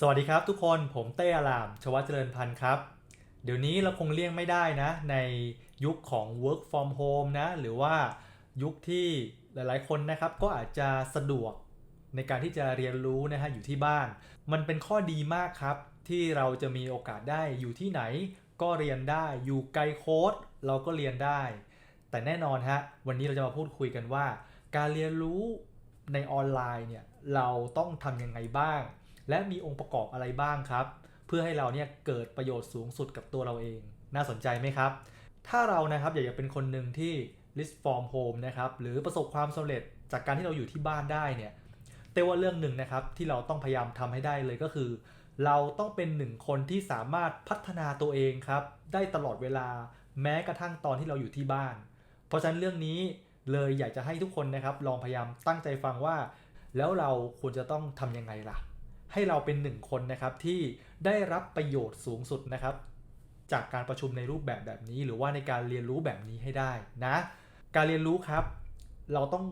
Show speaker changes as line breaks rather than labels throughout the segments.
สวัสดีครับทุกคนผมเต้อาราม ชวัชเจริญพันธ์ครับ เดี๋ยวนี้เราคงเลี่ยงไม่ได้นะ ในยุคของ work from home นะ หรือว่ายุคที่หลายๆ คนนะครับ ก็อาจจะสะดวกในการที่จะเรียนรู้นะฮะอยู่ที่บ้าน มันเป็นข้อดีมากครับ ที่เราจะมีโอกาสได้อยู่ที่ไหน ก็เรียนได้อยู่ไกลโค้ดเราก็เรียนได้ แต่แน่นอนฮะวันนี้เราจะมาพูดคุยกันว่า การเรียนรู้ในออนไลน์เนี่ยเราต้องทำยังไงบ้าง และมีองค์ประกอบอะไรบ้างครับ เพื่อให้เราเนี่ยเกิดประโยชน์สูงสุดกับตัวเราเอง น่าสนใจไหมครับ ถ้าเรานะครับอยากจะเป็นคนหนึ่งที่ list from home นะครับหรือประสบความสำเร็จจากการที่เราอยู่ที่บ้านได้เนี่ยแต่ว่าเรื่องหนึ่งนะครับที่เราต้องพยายามทำให้ได้เลยก็คือ เราต้องเป็นหนึ่งคนที่สามารถพัฒนาตัวเองครับได้ตลอดเวลาแม้กระทั่งตอนที่เราอยู่ที่บ้าน เพราะฉะนั้นเรื่องนี้เลยอยากจะให้ทุกคนนะครับ ลองพยายามตั้งใจฟังว่า แล้วเราควรจะต้องทำยังไงล่ะ ให้เราเป็นหนึ่งคนนะครับที่ได้รับประโยชน์สูงสุดนะครับ จากการประชุมในรูปแบบแบบนี้ หรือว่าในการเรียนรู้แบบนี้ให้ได้นะ การเรียนรู้ครับ เราต้อง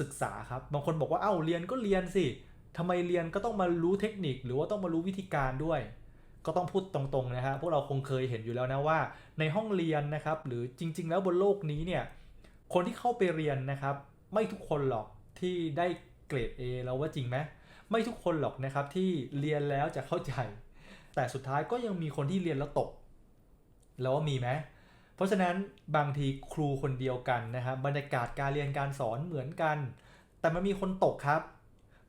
ศึกษาครับบางคนบอกว่าเอ้าเรียนก็เรียนสิทำไมเรียนก็ต้องมารู้เทคนิค หรือว่าต้องมารู้วิธีการด้วย ก็ต้องพูดตรงๆนะฮะพวกเราคงเคยเห็นอยู่แล้วนะว่า ในห้องเรียนนะครับ หรือจริง ๆ แล้วบนโลกนี้เนี่ยคนที่เข้าไปเรียนนะครับ ไม่ทุกคนหรอกที่ได้เกรด A แล้วว่าจริงไหม ไม่ทุกคนหรอกนะครับที่เรียนแล้วจะเข้าใจ แต่สุดท้ายก็ยังมีคนที่เรียนแล้วตก แล้วว่ามีไหมเพราะฉะนั้นบางทีครูคนเดียวกันนะครับบรรยากาศการเรียนการสอนเหมือนกัน แต่มันมีคนตกครับ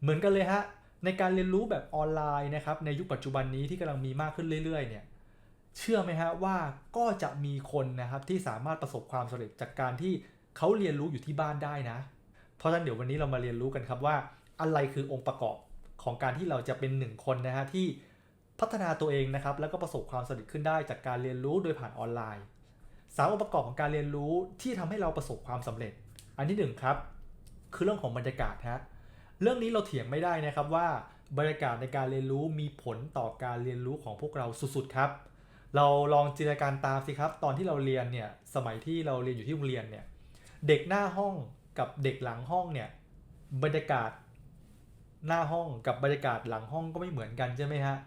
เหมือนกันเลยฮะในการเรียนรู้แบบออนไลน์นะครับในยุคปัจจุบันนี้ที่กำลังมีมากขึ้นเรื่อยๆ เนี่ยเชื่อไหมฮะว่าก็จะมีคนนะครับที่สามารถประสบความสำเร็จจากการที่เขาเรียนรู้อยู่ที่บ้านได้นะ เพราะฉะนั้นเดี๋ยววันนี้เรามาเรียนรู้กันครับว่า อะไรคือองค์ประกอบของการที่เราจะเป็นหนึ่งคนนะฮะที่พัฒนาตัวเองนะครับแล้วก็ประสบความสำเร็จขึ้นได้จากการเรียนรู้โดยผ่านออนไลน์สามองค์ประกอบของการเรียนรู้ที่ทำให้เราประสบความสำเร็จ อันที่หนึ่งครับคือเรื่องของบรรยากาศฮะเรื่องนี้เราเถียงไม่ได้นะครับว่าบรรยากาศในการเรียนรู้มีผลต่อการเรียนรู้ของพวกเราสุดๆครับ เราลองจินตนาการตามสิครับ ตอนที่เราเรียนเนี่ยสมัยที่เราเรียนอยู่ที่โรงเรียนเนี่ยเด็กหน้าห้องกับเด็กหลังห้องเนี่ยบรรยากาศ หน้าห้องกับบรรยากาศหลังห้องก็ไม่เหมือนกันใช่ไหมฮะ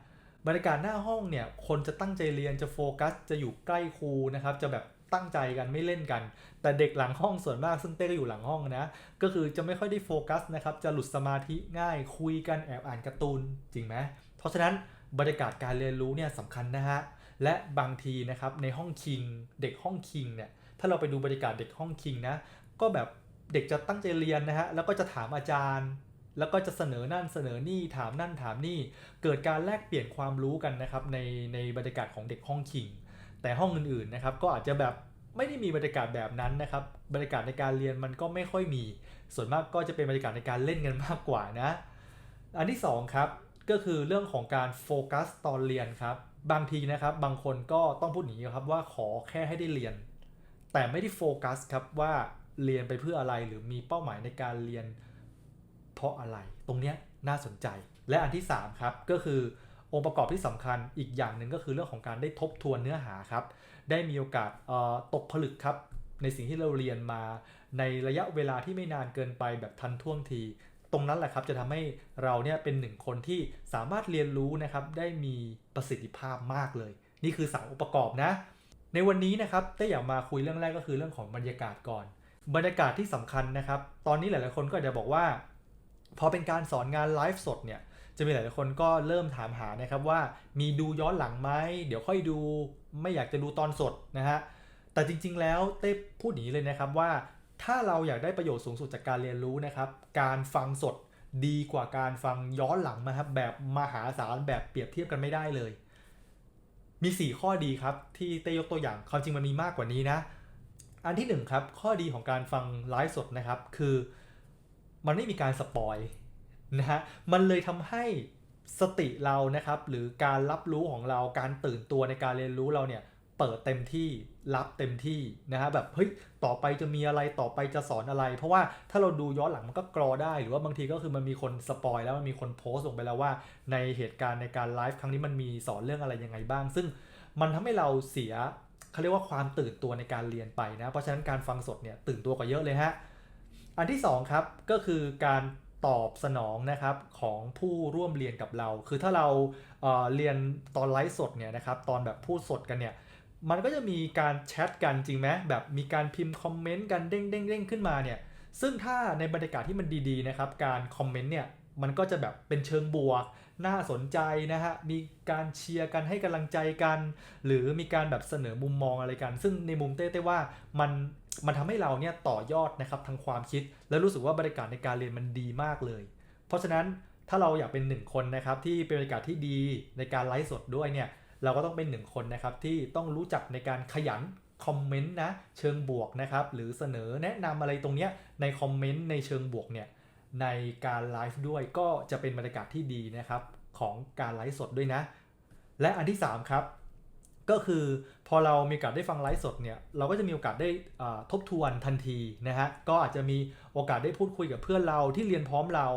บรรยากาศหน้าห้องเนี่ยคนจะตั้งใจเรียนจะโฟกัส จะอยู่ใกล้ครูนะครับจะแบบตั้งใจกันไม่เล่นกัน แต่เด็กหลังห้องส่วนมากซึ่งเต้ก็อยู่หลังห้องนะ ก็คือจะไม่ค่อยได้โฟกัสนะครับ จะหลุดสมาธิง่าย คุยกันแอบอ่านการ์ตูนจริงไหมเพราะฉะนั้นบรรยากาศการเรียนรู้เนี่ยสำคัญนะฮะ และบางทีนะครับในห้องคิง เด็กห้องคิงเนี่ยถ้าเราไปดูบรรยากาศเด็กห้องคิงนะก็แบบเด็กจะตั้งใจเรียนนะฮะแล้วก็จะถามอาจารย์ แล้วก็จะเสนอนั่นเสนอนี่ถามนั่นถามนี่ เกิดการแลกเปลี่ยนความรู้กันนะครับในในบรรยากาศของเด็กห้องคิง แต่ห้องอื่นๆนะครับก็อาจจะแบบไม่ได้มีบรรยากาศแบบนั้นนะครับ บรรยากาศในการเรียนมันก็ไม่ค่อยมี ส่วนมากก็จะเป็นบรรยากาศในการเล่นกันมากกว่านะ อันที่2ครับก็คือเรื่องของการโฟกัสตอนเรียนครับ บางทีนะครับบางคนก็ต้องพูดอย่างนี้ครับว่าขอแค่ให้ได้เรียน แต่ไม่ได้โฟกัสครับว่าเรียนไปเพื่ออะไรหรือมีเป้าหมายในการเรียน เพราะอะไร ตรงเนี้ยน่าสนใจ และอันที่ 3 ครับ ก็คือองค์ประกอบที่สำคัญอีกอย่างหนึ่งก็คือเรื่องของการได้ทบทวนเนื้อหาครับ ได้มีโอกาสตกผลึกครับ ในสิ่งที่เราเรียนมา ในระยะเวลาที่ไม่นานเกินไปแบบทันท่วงที ตรงนั้นแหละครับจะทำให้เราเนี่ยเป็นหนึ่งคนที่สามารถเรียนรู้นะครับได้มีประสิทธิภาพมากเลย นี่คือสามองค์ประกอบนะ ในวันนี้นะครับเต้อยากมาคุยเรื่องแรกก็คือเรื่องของบรรยากาศก่อน บรรยากาศที่สำคัญนะครับ ตอนนี้หลาย ๆ คนก็จะบอกว่า พอเป็นการสอนงานไลฟ์สดเนี่ยจะมีหลายๆคนก็เริ่มถามหานะครับว่ามีดูย้อนหลังไหมเดี๋ยวค่อยดูไม่อยากจะดูตอนสดนะฮะแต่จริงๆแล้วเต้พูดอย่างนี้เลยนะครับว่า ถ้าเราอยากได้ประโยชน์สูงสุดจากการเรียนรู้นะครับการฟังสดดีกว่าการฟังย้อนหลังนะครับแบบมหาศาลแบบเปรียบเทียบกันไม่ได้เลย มี 4 ข้อดีครับที่เต้ยกตัวอย่างความจริงมันมีมากกว่านี้นะ อันที่หนึ่งครับข้อดีของการฟังไลฟ์สดนะครับคือ มันไม่มีการสปอยนะฮะมันเลยทำให้สติเรานะครับหรือการรับรู้ของเราการตื่นตัวในการเรียนรู้เราเนี่ยเปิดเต็มที่รับเต็มที่นะฮะแบบเฮ้ยต่อไปจะมีอะไรต่อไปจะสอนอะไร เพราะว่าถ้าเราดูย้อนหลังมันก็กรอได้ หรือว่าบางทีก็คือมันมีคนสปอยแล้วมันมีคนโพสต์ลงไปแล้วว่า ในเหตุการณ์ในการไลฟ์ครั้งนี้มันมีสอนเรื่องอะไรยังไงบ้าง ซึ่งมันทำให้เราเสียเขาเรียกว่าความตื่นตัวในการเรียนไปนะเพราะฉะนั้นการฟังสดเนี่ยตื่นตัวกว่าเยอะเลยฮะ อันที่สองครับก็คือการตอบสนองนะครับของผู้ร่วมเรียนกับเรา คือถ้าเราเเรียนตอนไลฟ์สดเนี่ยนะครับตอนแบบพูดสดกันเนี่ยมันก็จะมีการแชทกันจริงไหมแบบมีการพิมพ์คอมเมนต์กันเด้งเด้งเด้งขึ้นมาเนี่ยซึ่งถ้าในบรรยากาศที่มันดีๆนะครับการคอมเมนต์เนี่ยมันก็จะแบบเป็นเชิงบวก น่าสนใจนะฮะ มีการเชียร์กันให้กำลังใจกัน หรือมีการแบบเสนอมุมมองอะไรกัน ซึ่งในมุมเต้เต้ว่ามันมันทำให้เราเนี่ยต่อยอดนะครับทางความคิด และรู้สึกว่าบรรยากาศในการเรียนมันดีมากเลย เพราะฉะนั้นถ้าเราอยากเป็นหนึ่งคนนะครับที่เป็นบรรยากาศที่ดีในการไลฟ์สดด้วยเนี่ยเราก็ต้องเป็นหนึ่งคนนะครับที่ต้องรู้จักในการขยันคอมเมนต์นะเชิงบวกนะครับหรือเสนอแนะนำอะไรตรงเนี้ยในคอมเมนต์ในเชิงบวกเนี่ย ในการไลฟ์ด้วยก็จะเป็นบรรยากาศที่ดีนะครับของการไลฟ์สดด้วยนะ และอันที่ 3 ครับ ก็คือพอเรามีโอกาสได้ฟังไลฟ์สดเนี่ยเราก็จะมีโอกาสได้ทบทวนทันทีนะฮะก็อาจจะมีโอกาสได้พูดคุยกับเพื่อนเราที่เรียนพร้อมเรา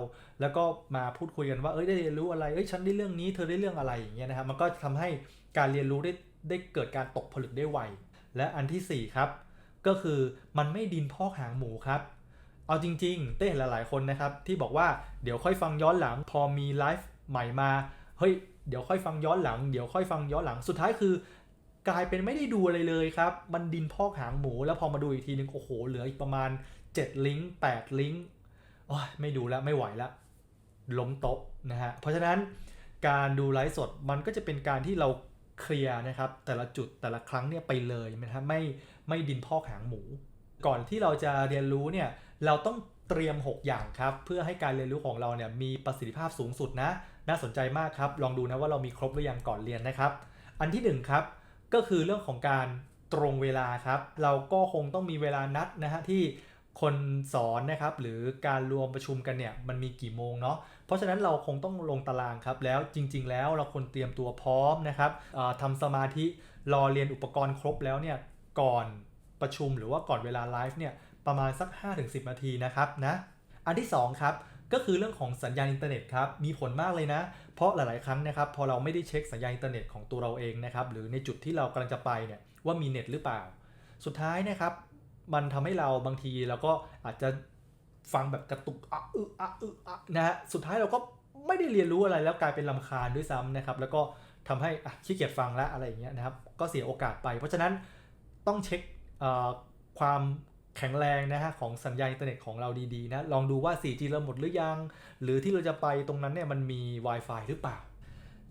แล้วก็มาพูดคุยกันว่าเอ้ยได้เรียนรู้อะไรเอ้ยฉันได้เรื่องนี้เธอได้เรื่องอะไรอย่างเงี้ยนะครับมันก็ทำให้การเรียนรู้ได้ได้เกิดการตกผลึกได้ไวและอันทีสี่4 ครับ ก็คือมันไม่ดินพอกหางหมูครับ เอาจริงๆ เต้เห็นหลายๆคนนะครับ ที่บอกว่าเดี๋ยวค่อยฟังย้อนหลัง พอมีไลฟ์ใหม่มา เฮ้ย เดี๋ยวค่อยฟังย้อนหลัง เดี๋ยวค่อยฟังย้อนหลัง สุดท้ายคือ กลายเป็นไม่ได้ดูอะไรเลยครับ มันดินพอกหางหมู แล้วพอมาดูอีกทีนึง โอ้โห เหลืออีกประมาณ 7 ลิงก์ 8 ลิงก์โอ้ยไม่ดูแล้ว ไม่ไหวแล้วล้มโต๊ะนะฮะ เพราะฉะนั้นการดูไลฟ์สดมันก็จะเป็นการที่เราเคลียร์นะครับ แต่ละจุดแต่ละครั้งเนี่ยไปเลยนะครับไม่ไม่ดินพอกหางหมู ก่อนที่เราจะเรียนรู้เนี่ย เราต้องเตรียม 6 อย่างครับ เพื่อให้การเรียนรู้ของเราเนี่ยมีประสิทธิภาพสูงสุดนะ น่าสนใจมากครับ ลองดูนะว่าเรามีครบหรือยังก่อนเรียนนะครับ อันที่1ครับก็คือเรื่องของการตรงเวลาครับ เราก็คงต้องมีเวลานัดนะฮะที่คนสอนนะครับหรือการรวมประชุมกันเนี่ยมันมีกี่โมงเนาะเพราะฉะนั้นเราคงต้องลงตารางครับ แล้วจริง ๆ แล้วเราควรเตรียมตัวพร้อมนะครับทำสมาธิรอเรียนอุปกรณ์ครบแล้วเนี่ยก่อนประชุมหรือว่าก่อนเวลาไลฟ์เนี่ย ประมาณสัก 5-10 นาทีนะครับนะอันที่2ครับก็คือเรื่องของสัญญาณอินเทอร์เน็ตครับมีผลมากเลยนะ เพราะหลาย ๆ ครั้งนะครับพอเราไม่ได้เช็คสัญญาณอินเทอร์เน็ตของตัวเราเองนะครับหรือในจุดที่เรากำลังจะไปเนี่ยว่ามีเน็ตหรือเปล่า สุดท้ายนะครับมันทำให้เราบางทีเราก็อาจจะฟังแบบกระตุกอะอึอะอึอะนะฮะสุดท้ายเราก็ไม่ได้เรียนรู้อะไรแล้วกลายเป็นลำคาญด้วยซ้ำนะครับแล้วก็ทำให้อะขี้เกียจฟังแล้วอะไรอย่างเงี้ยนะครับก็เสียโอกาสไป เพราะฉะนั้นต้องเช็คความ แข็งแรงนะฮะของสัญญาณอินเทอร์เน็ตของเราดีๆนะลองดูว่า 4G เราหมดหรือยัง หรือที่เราจะไปตรงนั้นเนี่ยมันมี Wi-Fi หรือเปล่า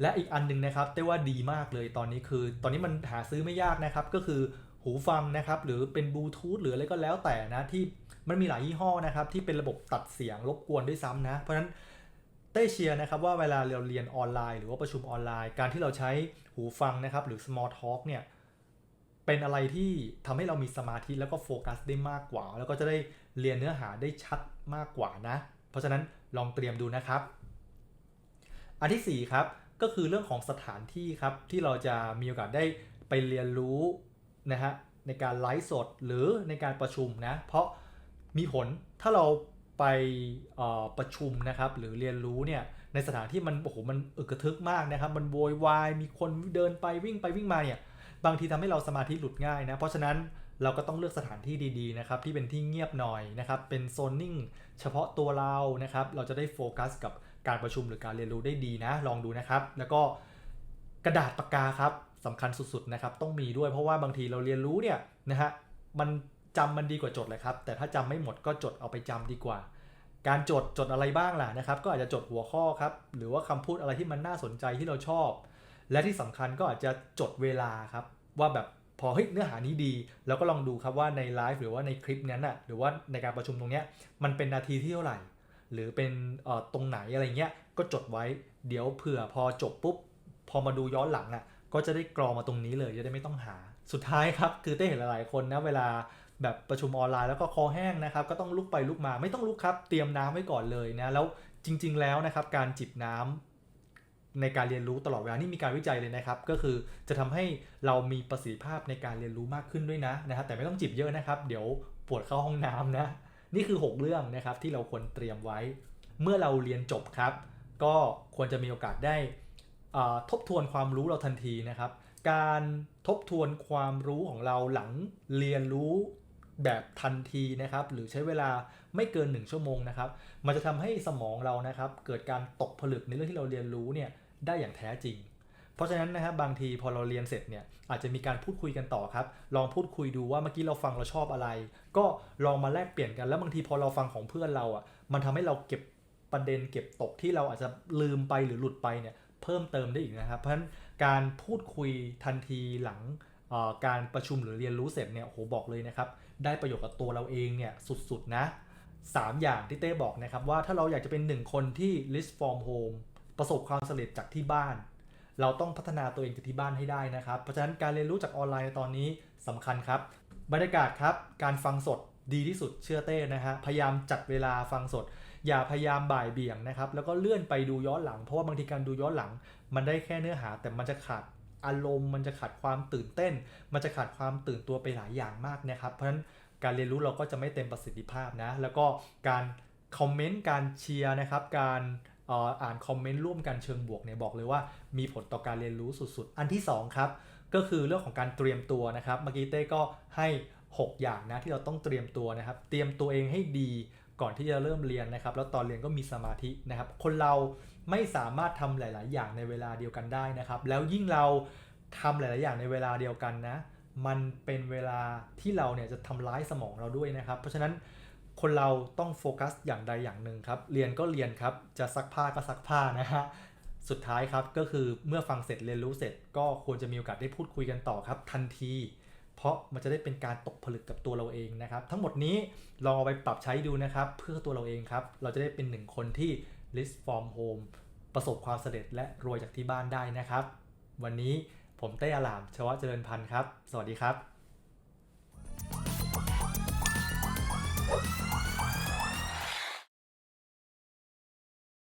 และอีกอันหนึงนะครับเต้ว่าดีมากเลยตอนนี้คือ ตอนนี้มันหาซื้อไม่ยากนะครับก็คือหูฟังนะครับหรือเป็นบลูทูธหรืออะไรก็แล้วแต่นะที่มันมีหลายยี่ห้อนะครับที่เป็นระบบตัดเสียงรบกวนด้วยซ้ำนะ เพราะฉะนั้นเต้เชียร์นะครับว่าเวลาเราเรียนออนไลน์ หรือว่าประชุมออนไลน์ การที่เราใช้หูฟังนะครับหรือ small talk เนี่ย เป็นอะไรที่ทำให้เรามีสมาธิแล้วก็โฟกัสได้มากกว่า แล้วก็จะได้เรียนเนื้อหาได้ชัดมากกว่านะ เพราะฉะนั้นลองเตรียมดูนะครับ อันที่ 4 ครับก็คือเรื่องของสถานที่ครับที่เราจะมีโอกาสได้ไปเรียนรู้นะฮะในการไลฟ์สดหรือในการประชุมนะ เพราะมีผลถ้าเราไปประชุมนะครับหรือเรียนรู้เนี่ยในสถานที่มันโอ้โหมันอึกกระทึกมากนะครับ มันโวยวายมีคนเดินไปวิ่งไปวิ่งมาเนี่ย บางทีทำให้เราสมาธิหลุดง่ายนะ เพราะฉะนั้นเราก็ต้องเลือกสถานที่ดีๆนะครับที่เป็นที่เงียบหน่อยนะครับเป็นโซนนิ่งเฉพาะตัวเรานะครับเราจะได้โฟกัสกับการประชุมหรือการเรียนรู้ได้ดีนะ ลองดูนะครับ แล้วก็กระดาษปากกาครับสำคัญสุดๆนะครับต้องมีด้วยเพราะว่าบางทีเราเรียนรู้เนี่ยนะฮะมันจำมันดีกว่าจดเลยครับ แต่ถ้าจำไม่หมดก็จดเอาไปจำดีกว่า การจดจดอะไรบ้างล่ะนะครับ ก็อาจจะจดหัวข้อครับหรือว่าคำพูดอะไรที่มันน่าสนใจที่เราชอบ และที่สำคัญก็อาจจะจดเวลาครับ ว่าแบบพอเฮ้ยเนื้อหานี้ดีแล้วก็ลองดูครับว่าในไลฟ์หรือว่าในคลิปนั้นน่ะหรือว่าในการประชุมตรงเนี้ยมันเป็นนาทีที่เท่าไหร่ หรือเป็นตรงไหนอะไรเงี้ยก็จดไว้เดี๋ยวเผื่อพอจบปุ๊บพอมาดูย้อนหลังอะก็จะได้กรอมาตรงนี้เลยจะได้ไม่ต้องหา สุดท้ายครับคือเต้เห็นหลายๆคนนะเวลาแบบประชุมออนไลน์แล้วก็คอแห้งนะครับก็ต้องลุกไปลุกมาไม่ต้องลุกครับ เตรียมน้ำไว้ก่อนเลยนะแล้วจริง ๆ แล้วนะครับการจิบน้ำ ในการเรียนรู้ตลอดเวลานี่มีการวิจัยเลยนะครับ ก็คือจะทำให้เรามีประสิทธิภาพในการเรียนรู้มากขึ้นด้วยนะนะครับ แต่ไม่ต้องจิบเยอะนะครับ เดี๋ยวปวดเข้าห้องน้ำนะ นี่คือ 6 เรื่องนะครับที่เราควรเตรียมไว้ เมื่อเราเรียนจบครับ ก็ควรจะมีโอกาสได้ทบทวนความรู้เราทันทีนะครับ การทบทวนความรู้ของเราหลังเรียนรู้แบบทันทีนะครับ หรือใช้เวลาไม่เกิน 1 ชั่วโมงนะครับ มันจะทำให้สมองเรานะครับ เกิดการตกผลึกในเรื่องที่เราเรียนรู้เนี่ย ได้อย่างแท้จริง เพราะฉะนั้นนะครับบางทีพอเราเรียนเสร็จเนี่ยอาจจะมีการพูดคุยกันต่อครับ ลองพูดคุยดูว่าเมื่อกี้เราฟังเราชอบอะไร ก็ลองมาแลกเปลี่ยนกันแล้วบางทีพอเราฟังของเพื่อนเราอะมันทำให้เราเก็บประเด็นเก็บตกที่เราอาจจะลืมไปหรือหลุดไปเนี่ยเพิ่มเติมได้อีกนะครับ เพราะฉะนั้นการพูดคุยทันทีหลังการประชุมหรือเรียนรู้เสร็จเนี่ยโอ้โหบอกเลยนะครับ ได้ประโยชน์กับตัวเราเองเนี่ยสุดๆนะ 3 อย่างที่เต้บอกนะครับว่าถ้าเราอยากจะเป็นหนึ่งคนที่ list from home ประสบความสำเร็จจากที่บ้าน เราต้องพัฒนาตัวเองจากที่บ้านให้ได้นะครับ เพราะฉะนั้นการเรียนรู้จากออนไลน์ตอนนี้สำคัญครับ บรรยากาศครับ การฟังสดดีที่สุดเชื่อเต้นะฮะพยายามจัดเวลาฟังสด อย่าพยายามบ่ายเบี่ยงนะครับ แล้วก็เลื่อนไปดูย้อนหลัง เพราะว่าบางทีการดูย้อนหลัง มันได้แค่เนื้อหา แต่มันจะขาดอารมณ์มันจะขาดความตื่นเต้น มันจะขาดความตื่นตัวไปหลายอย่างมากนะครับ เพราะฉะนั้นการเรียนรู้เราก็จะไม่เต็มประสิทธิภาพนะ แล้วก็การคอมเมนต์ การเชียร์นะครับ การ อ่านคอมเมนต์ร่วมกันเชิงบวกเนี่ยบอกเลยว่ามีผลต่อการเรียนรู้สุดๆ อันที่สองครับ ก็คือเรื่องของการเตรียมตัวนะครับเมื่อกี้เต้ก็ให้ 6 อย่างนะที่เราต้องเตรียมตัวนะครับ เตรียมตัวเองให้ดีก่อนที่จะเริ่มเรียนนะครับ แล้วตอนเรียนก็มีสมาธินะครับ คนเราไม่สามารถทำหลาย ๆ อย่างในเวลาเดียวกันได้นะครับ แล้วยิ่งเราทำหลาย ๆ อย่างในเวลาเดียวกันนะ มันเป็นเวลาที่เราเนี่ยจะทำร้ายสมองเราด้วยนะครับ เพราะฉะนั้น คนเราต้องโฟกัสอย่างใดอย่างหนึ่งครับ เรียนก็เรียนครับ จะซักผ้าก็ซักผ้านะฮะ สุดท้ายครับก็คือเมื่อฟังเสร็จเรียนรู้เสร็จ ก็ควรจะมีโอกาสได้พูดคุยกันต่อครับ ทันที เพราะมันจะได้เป็นการตกผลึกกับตัวเราเองนะครับ ทั้งหมดนี้ลองเอาไปปรับใช้ดูนะครับ เพื่อตัวเราเองครับ เราจะได้เป็นหนึ่งคนที่ list from home ประสบความสำเร็จและรวยจากที่บ้านได้นะครับ วันนี้ผมเต้อาลามชวะเจริญพันธ์ครับ สวัสดีครับ